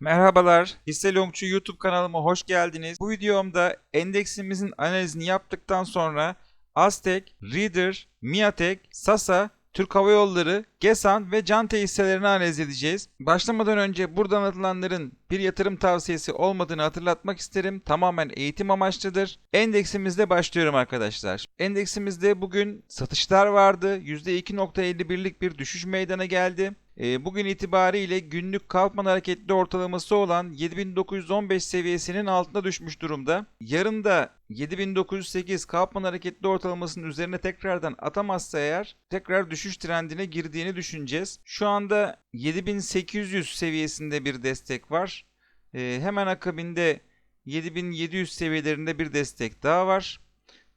Merhabalar, Hisse Longçu YouTube kanalıma hoş geldiniz. Bu videomda endeksimizin analizini yaptıktan sonra Aztek, Reader, Miatek, Sasa, Türk Hava Yolları, Gesan ve Cante hisselerini analiz edeceğiz. Başlamadan önce burada anlatılanların bir yatırım tavsiyesi olmadığını hatırlatmak isterim. Tamamen eğitim amaçlıdır. Endeksimizde başlıyorum arkadaşlar. Endeksimizde bugün satışlar vardı. %2.51'lik bir düşüş meydana geldi. E, bugün itibariyle günlük kalkman hareketli ortalaması olan 7915 seviyesinin altına düşmüş durumda. Yarın da 7908 kalkman hareketli ortalamasının üzerine tekrardan atamazsa eğer tekrar düşüş trendine girdiğini düşüneceğiz. Şu anda 7800 seviyesinde bir destek var. E, hemen akabinde 7700 seviyelerinde bir destek daha var.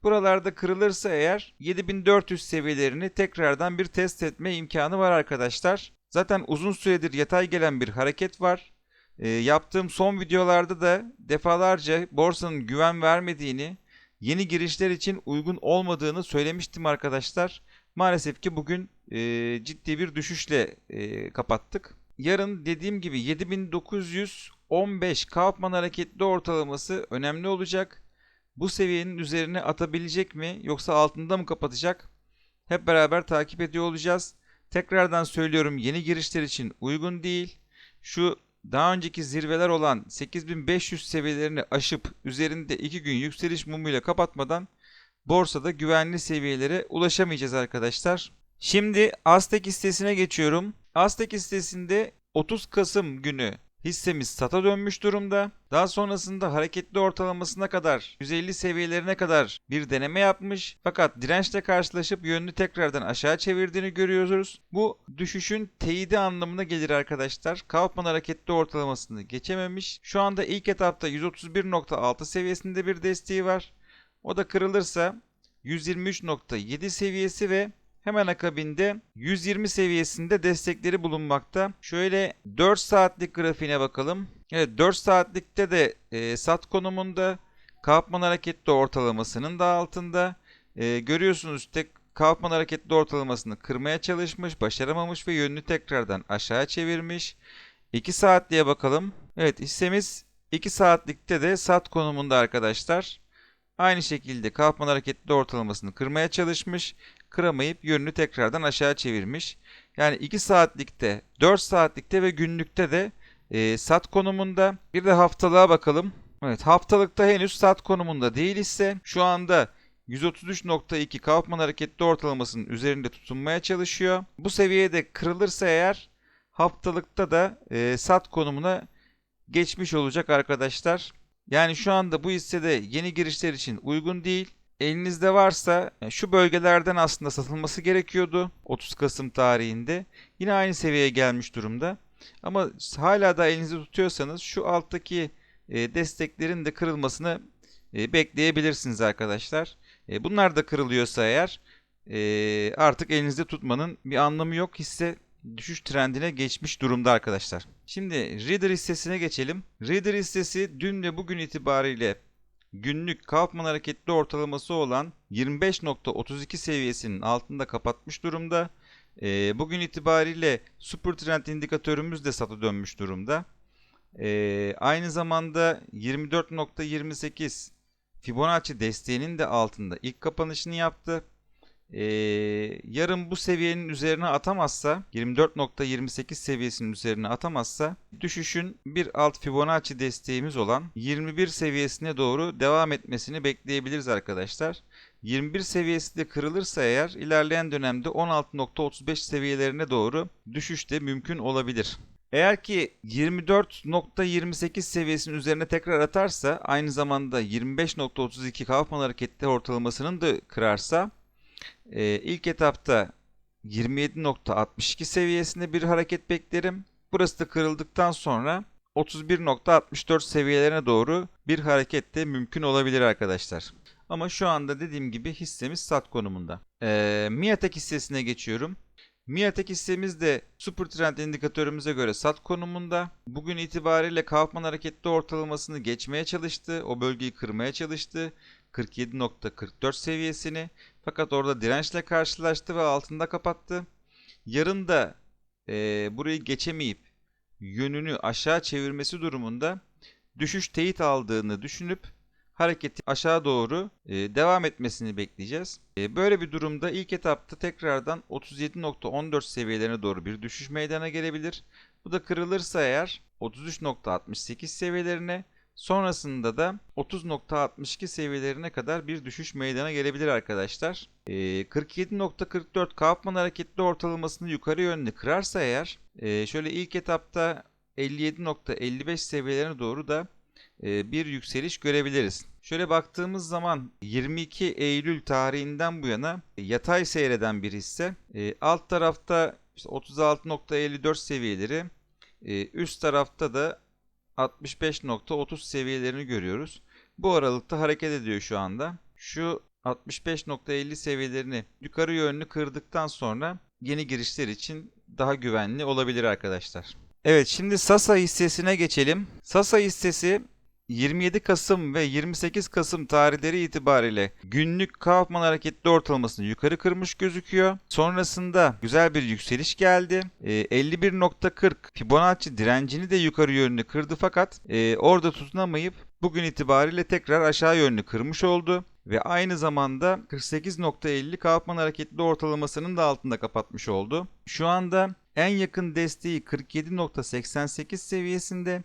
Buralarda kırılırsa eğer 7400 seviyelerini tekrardan bir test etme imkanı var arkadaşlar. Zaten uzun süredir yatay gelen bir hareket var. E, yaptığım son videolarda da defalarca borsanın güven vermediğini, yeni girişler için uygun olmadığını söylemiştim arkadaşlar. Maalesef ki bugün e, ciddi bir düşüşle e, kapattık. Yarın dediğim gibi 7915 Kaufman hareketli ortalaması önemli olacak. Bu seviyenin üzerine atabilecek mi yoksa altında mı kapatacak? Hep beraber takip ediyor olacağız. Tekrardan söylüyorum yeni girişler için uygun değil. Şu daha önceki zirveler olan 8500 seviyelerini aşıp üzerinde 2 gün yükseliş mumuyla kapatmadan borsada güvenli seviyelere ulaşamayacağız arkadaşlar. Şimdi Aztek hissesine geçiyorum. Aztek hissesinde 30 Kasım günü hissemiz sata dönmüş durumda. Daha sonrasında hareketli ortalamasına kadar 150 seviyelerine kadar bir deneme yapmış. Fakat dirençle karşılaşıp yönünü tekrardan aşağı çevirdiğini görüyoruz. Bu düşüşün teyidi anlamına gelir arkadaşlar. Kaufman hareketli ortalamasını geçememiş. Şu anda ilk etapta 131.6 seviyesinde bir desteği var. O da kırılırsa 123.7 seviyesi ve Hemen akabinde 120 seviyesinde destekleri bulunmakta. Şöyle 4 saatlik grafiğine bakalım. Evet 4 saatlikte de e, sat konumunda Kaufman hareketli ortalamasının da altında. E, görüyorsunuz tek Kaufman hareketli ortalamasını kırmaya çalışmış, başaramamış ve yönünü tekrardan aşağı çevirmiş. 2 saatliğe bakalım. Evet hissemiz 2 saatlikte de sat konumunda arkadaşlar. Aynı şekilde Kaufman hareketli ortalamasını kırmaya çalışmış kıramayıp yönünü tekrardan aşağı çevirmiş. Yani 2 saatlikte, 4 saatlikte ve günlükte de e, sat konumunda. Bir de haftalığa bakalım. Evet haftalıkta henüz sat konumunda değil ise şu anda 133.2 Kaufman hareketli ortalamasının üzerinde tutunmaya çalışıyor. Bu seviyede kırılırsa eğer haftalıkta da e, sat konumuna geçmiş olacak arkadaşlar. Yani şu anda bu hissede yeni girişler için uygun değil elinizde varsa e, şu bölgelerden aslında satılması gerekiyordu 30 Kasım tarihinde. Yine aynı seviyeye gelmiş durumda. Ama hala da elinizde tutuyorsanız şu alttaki e, desteklerin de kırılmasını e, bekleyebilirsiniz arkadaşlar. Bunlar da kırılıyorsa eğer artık elinizde tutmanın bir anlamı yok. Hisse düşüş trendine geçmiş durumda arkadaşlar. Şimdi Reader hissesine geçelim. Reader hissesi dün ve bugün itibariyle günlük Kaufman hareketli ortalaması olan 25.32 seviyesinin altında kapatmış durumda. E, bugün itibariyle Super Trend indikatörümüz de satı dönmüş durumda. E, aynı zamanda 24.28 Fibonacci desteğinin de altında ilk kapanışını yaptı e, yarın bu seviyenin üzerine atamazsa 24.28 seviyesinin üzerine atamazsa düşüşün bir alt Fibonacci desteğimiz olan 21 seviyesine doğru devam etmesini bekleyebiliriz arkadaşlar. 21 seviyesi de kırılırsa eğer ilerleyen dönemde 16.35 seviyelerine doğru düşüş de mümkün olabilir. Eğer ki 24.28 seviyesinin üzerine tekrar atarsa aynı zamanda 25.32 Kaufman hareketli ortalamasının da kırarsa e, ilk etapta 27.62 seviyesinde bir hareket beklerim. Burası da kırıldıktan sonra 31.64 seviyelerine doğru bir hareket de mümkün olabilir arkadaşlar. Ama şu anda dediğim gibi hissemiz sat konumunda. Ee, Miatek hissesine geçiyorum. Miatek hissemiz de Super Trend indikatörümüze göre sat konumunda. Bugün itibariyle Kaufman hareketli ortalamasını geçmeye çalıştı. O bölgeyi kırmaya çalıştı. 47.44 seviyesini. Fakat orada dirençle karşılaştı ve altında kapattı. Yarın da e, burayı geçemeyip yönünü aşağı çevirmesi durumunda düşüş teyit aldığını düşünüp hareketi aşağı doğru e, devam etmesini bekleyeceğiz. E, böyle bir durumda ilk etapta tekrardan 37.14 seviyelerine doğru bir düşüş meydana gelebilir. Bu da kırılırsa eğer 33.68 seviyelerine sonrasında da 30.62 seviyelerine kadar bir düşüş meydana gelebilir arkadaşlar. E, 47.44 Kaufman hareketli ortalamasını yukarı yönlü kırarsa eğer e, şöyle ilk etapta 57.55 seviyelerine doğru da e, bir yükseliş görebiliriz. Şöyle baktığımız zaman 22 Eylül tarihinden bu yana yatay seyreden bir hisse. E, alt tarafta işte 36.54 seviyeleri, e, üst tarafta da 65.30 seviyelerini görüyoruz. Bu aralıkta hareket ediyor şu anda. Şu 65.50 seviyelerini yukarı yönlü kırdıktan sonra yeni girişler için daha güvenli olabilir arkadaşlar. Evet şimdi Sasa hissesine geçelim. Sasa hissesi 27 Kasım ve 28 Kasım tarihleri itibariyle günlük Kaufman hareketli ortalamasını yukarı kırmış gözüküyor. Sonrasında güzel bir yükseliş geldi. E, 51.40 Fibonacci direncini de yukarı yönlü kırdı fakat e, orada tutunamayıp bugün itibariyle tekrar aşağı yönlü kırmış oldu ve aynı zamanda 48.50 Kaufman hareketli ortalamasının da altında kapatmış oldu. Şu anda en yakın desteği 47.88 seviyesinde.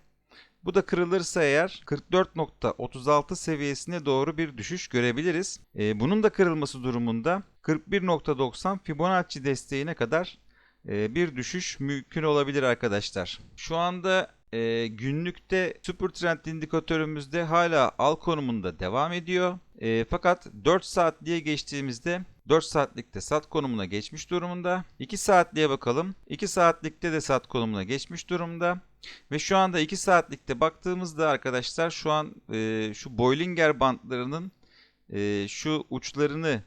Bu da kırılırsa eğer 44.36 seviyesine doğru bir düşüş görebiliriz. Ee, bunun da kırılması durumunda 41.90 Fibonacci desteğine kadar e, bir düşüş mümkün olabilir arkadaşlar. Şu anda e, günlükte Super Trend indikatörümüzde hala al konumunda devam ediyor. E, fakat 4 saat diye geçtiğimizde 4 saatlikte sat konumuna geçmiş durumunda. 2 saatliğe bakalım. 2 saatlikte de sat konumuna geçmiş durumda. Ve şu anda 2 saatlikte baktığımızda arkadaşlar şu an e, şu Bollinger bantlarının e, şu uçlarını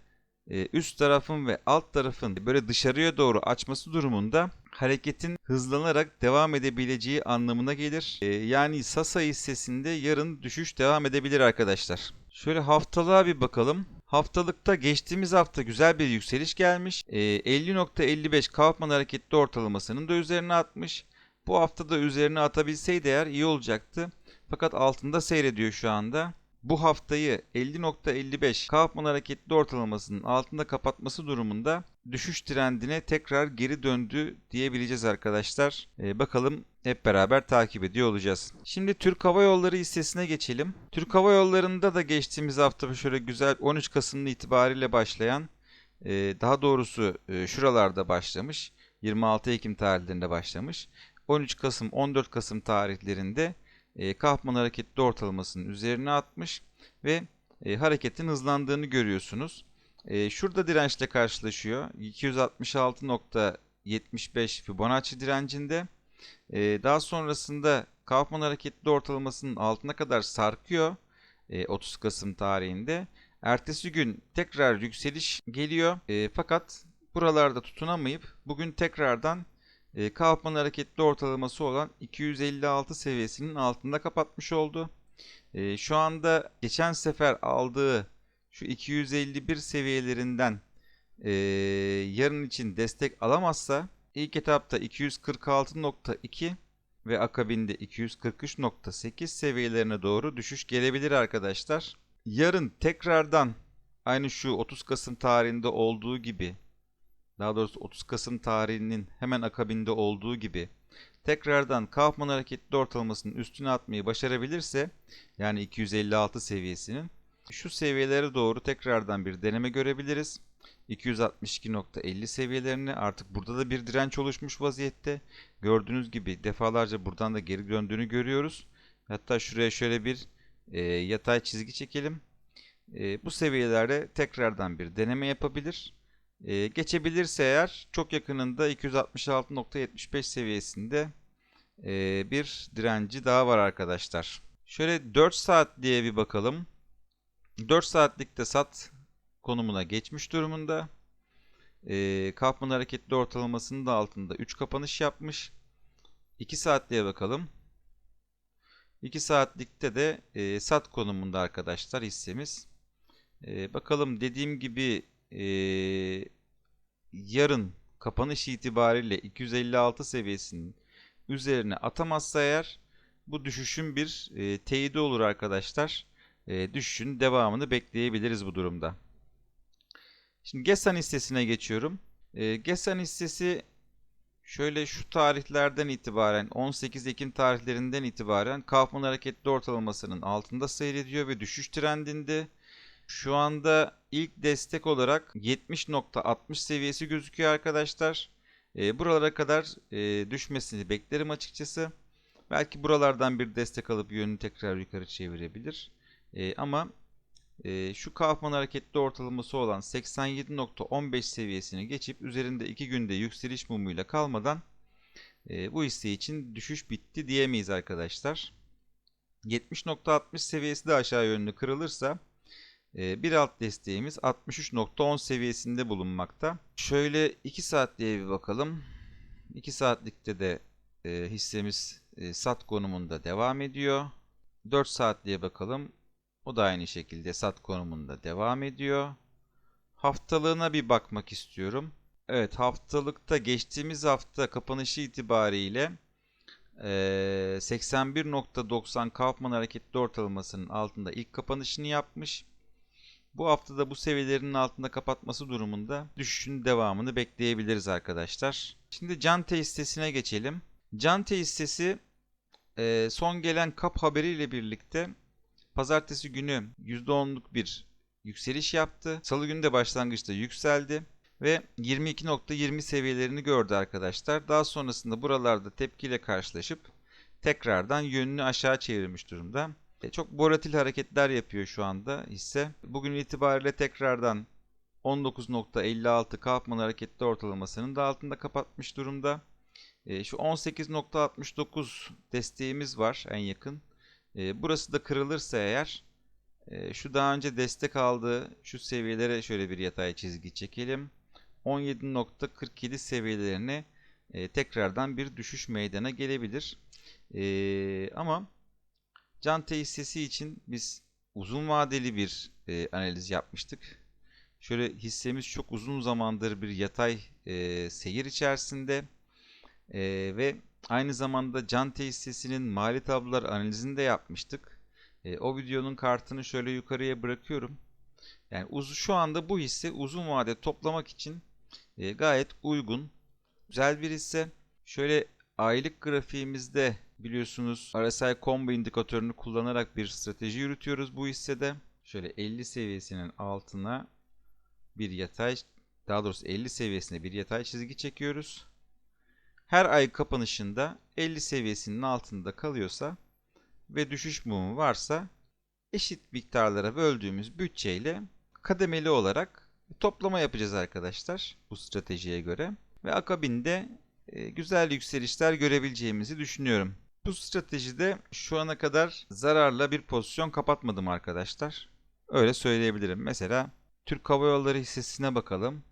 e, üst tarafın ve alt tarafın böyle dışarıya doğru açması durumunda hareketin hızlanarak devam edebileceği anlamına gelir. E, yani Sasa hissesinde yarın düşüş devam edebilir arkadaşlar. Şöyle haftalığa bir bakalım. Haftalıkta geçtiğimiz hafta güzel bir yükseliş gelmiş. E, 50.55 Kaufman hareketli ortalamasının da üzerine atmış. Bu hafta da üzerine atabilseydi eğer iyi olacaktı. Fakat altında seyrediyor şu anda. Bu haftayı 50.55 Kaufman hareketli ortalamasının altında kapatması durumunda düşüş trendine tekrar geri döndü diyebileceğiz arkadaşlar. Ee, bakalım hep beraber takip ediyor olacağız. Şimdi Türk Hava Yolları hissesine geçelim. Türk Hava Yolları'nda da geçtiğimiz hafta şöyle güzel 13 Kasım itibariyle başlayan e, daha doğrusu e, şuralarda başlamış. 26 Ekim tarihlerinde başlamış. 13 Kasım 14 Kasım tarihlerinde e, Kaufman hareketli ortalamasının üzerine atmış ve e, hareketin hızlandığını görüyorsunuz. E, şurada dirençle karşılaşıyor. 266.75 Fibonacci direncinde. E, daha sonrasında Kaufman hareketli ortalamasının altına kadar sarkıyor. E, 30 Kasım tarihinde. Ertesi gün tekrar yükseliş geliyor. E, fakat buralarda tutunamayıp bugün tekrardan e, Kaufman hareketli ortalaması olan 256 seviyesinin altında kapatmış oldu. E, şu anda geçen sefer aldığı şu 251 seviyelerinden e, yarın için destek alamazsa ilk etapta 246.2 ve akabinde 243.8 seviyelerine doğru düşüş gelebilir arkadaşlar. Yarın tekrardan aynı şu 30 Kasım tarihinde olduğu gibi daha doğrusu 30 Kasım tarihinin hemen akabinde olduğu gibi tekrardan Kaufman hareketli ortalamasının üstüne atmayı başarabilirse yani 256 seviyesinin şu seviyelere doğru tekrardan bir deneme görebiliriz. 262.50 seviyelerini artık burada da bir direnç oluşmuş vaziyette. Gördüğünüz gibi defalarca buradan da geri döndüğünü görüyoruz. Hatta şuraya şöyle bir e, yatay çizgi çekelim. E, bu seviyelerde tekrardan bir deneme yapabilir. E, geçebilirse eğer çok yakınında 266.75 seviyesinde e, bir direnci daha var arkadaşlar. Şöyle 4 saat diye bir bakalım. 4 saatlikte sat konumuna geçmiş durumunda. E, Kaufman hareketli ortalamasının da altında 3 kapanış yapmış. 2 saatliğe bakalım. 2 saatlikte de e, sat konumunda arkadaşlar hissemiz. Ee, bakalım dediğim gibi ee, yarın kapanış itibariyle 256 seviyesinin üzerine atamazsa eğer bu düşüşün bir e, teyidi olur arkadaşlar. E, düşüşün devamını bekleyebiliriz bu durumda. Şimdi GESAN hissesine geçiyorum. E, GESAN hissesi şöyle şu tarihlerden itibaren 18 Ekim tarihlerinden itibaren Kaufman hareketli ortalamasının altında seyrediyor ve düşüş trendinde. Şu anda ilk destek olarak 70.60 seviyesi gözüküyor arkadaşlar. E, buralara kadar e, düşmesini beklerim açıkçası. Belki buralardan bir destek alıp yönünü tekrar yukarı çevirebilir. E, ama e, şu Kaufman hareketli ortalaması olan 87.15 seviyesini geçip üzerinde 2 günde yükseliş mumuyla kalmadan e, bu hisse için düşüş bitti diyemeyiz arkadaşlar. 70.60 seviyesi de aşağı yönlü kırılırsa bir alt desteğimiz 63.10 seviyesinde bulunmakta. Şöyle 2 saatliğe bir bakalım. 2 saatlikte de e, hissemiz e, sat konumunda devam ediyor. 4 saatliğe bakalım. O da aynı şekilde sat konumunda devam ediyor. Haftalığına bir bakmak istiyorum. Evet haftalıkta geçtiğimiz hafta kapanışı itibariyle e, 81.90 Kaufman hareketli ortalamasının altında ilk kapanışını yapmış. Bu haftada bu seviyelerin altında kapatması durumunda düşüşün devamını bekleyebiliriz arkadaşlar. Şimdi Cante hissesine geçelim. Cante hissesi e, son gelen kap haberiyle birlikte pazartesi günü %10'luk bir yükseliş yaptı. Salı günü de başlangıçta yükseldi ve 22.20 seviyelerini gördü arkadaşlar. Daha sonrasında buralarda tepkiyle karşılaşıp tekrardan yönünü aşağı çevirmiş durumda. E, çok volatil hareketler yapıyor şu anda hisse. Bugün itibariyle tekrardan 19.56 Kaufman hareketli ortalamasının da altında kapatmış durumda. E, şu 18.69 desteğimiz var en yakın. E, burası da kırılırsa eğer şu daha önce destek aldığı şu seviyelere şöyle bir yatay çizgi çekelim. 17.47 seviyelerine tekrardan bir düşüş meydana gelebilir. ama Cante hissesi için biz uzun vadeli bir e, analiz yapmıştık. Şöyle hissemiz çok uzun zamandır bir yatay e, seyir içerisinde e, ve aynı zamanda Cante hissesinin mali tablolar analizini de yapmıştık. E, o videonun kartını şöyle yukarıya bırakıyorum. Yani uz şu anda bu hisse uzun vade toplamak için e, gayet uygun, güzel bir hisse. Şöyle aylık grafiğimizde biliyorsunuz RSI combo indikatörünü kullanarak bir strateji yürütüyoruz bu hissede. Şöyle 50 seviyesinin altına bir yatay daha doğrusu 50 seviyesine bir yatay çizgi çekiyoruz. Her ay kapanışında 50 seviyesinin altında kalıyorsa ve düşüş mumu varsa eşit miktarlara böldüğümüz bütçeyle kademeli olarak toplama yapacağız arkadaşlar bu stratejiye göre. Ve akabinde e, güzel yükselişler görebileceğimizi düşünüyorum. Bu stratejide şu ana kadar zararla bir pozisyon kapatmadım arkadaşlar. Öyle söyleyebilirim. Mesela Türk Hava Yolları hissesine bakalım.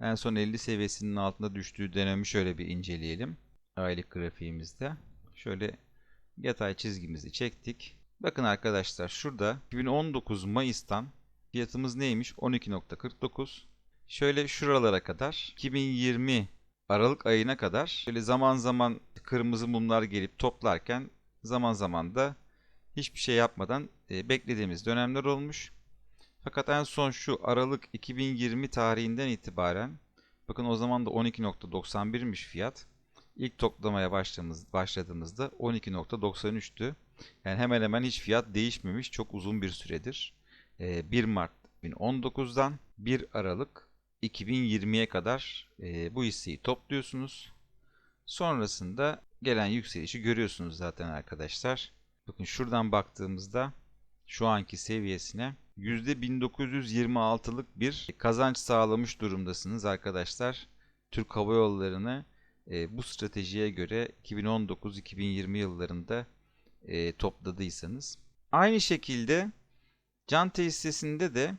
En son 50 seviyesinin altında düştüğü dönemi şöyle bir inceleyelim. Aylık grafiğimizde. Şöyle yatay çizgimizi çektik. Bakın arkadaşlar şurada 2019 Mayıs'tan fiyatımız neymiş? 12.49. Şöyle şuralara kadar 2020 Aralık ayına kadar böyle zaman zaman kırmızı mumlar gelip toplarken zaman zaman da hiçbir şey yapmadan e, beklediğimiz dönemler olmuş. Fakat en son şu Aralık 2020 tarihinden itibaren bakın o zaman da 12.91'miş fiyat. İlk toplamaya başladığımız, başladığımızda 12.93'tü. Yani hemen hemen hiç fiyat değişmemiş çok uzun bir süredir. E, 1 Mart 2019'dan 1 Aralık 2020'ye kadar e, bu hisseyi topluyorsunuz. Sonrasında gelen yükselişi görüyorsunuz zaten arkadaşlar. Bakın şuradan baktığımızda şu anki seviyesine %1926'lık bir kazanç sağlamış durumdasınız arkadaşlar. Türk Hava Yolları'nı e, bu stratejiye göre 2019-2020 yıllarında e, topladıysanız. Aynı şekilde Cante hissesinde de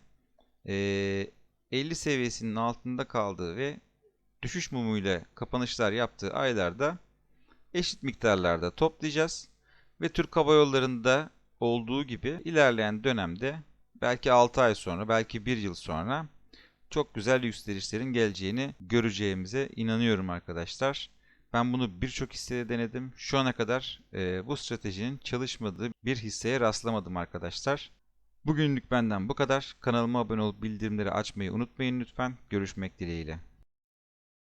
e, 50 seviyesinin altında kaldığı ve düşüş mumuyla kapanışlar yaptığı aylarda eşit miktarlarda toplayacağız. Ve Türk Hava Yolları'nda olduğu gibi ilerleyen dönemde belki 6 ay sonra, belki 1 yıl sonra çok güzel yükselişlerin geleceğini göreceğimize inanıyorum arkadaşlar. Ben bunu birçok hissede denedim. Şu ana kadar e, bu stratejinin çalışmadığı bir hisseye rastlamadım arkadaşlar. Bugünlük benden bu kadar. Kanalıma abone olup bildirimleri açmayı unutmayın lütfen. Görüşmek dileğiyle.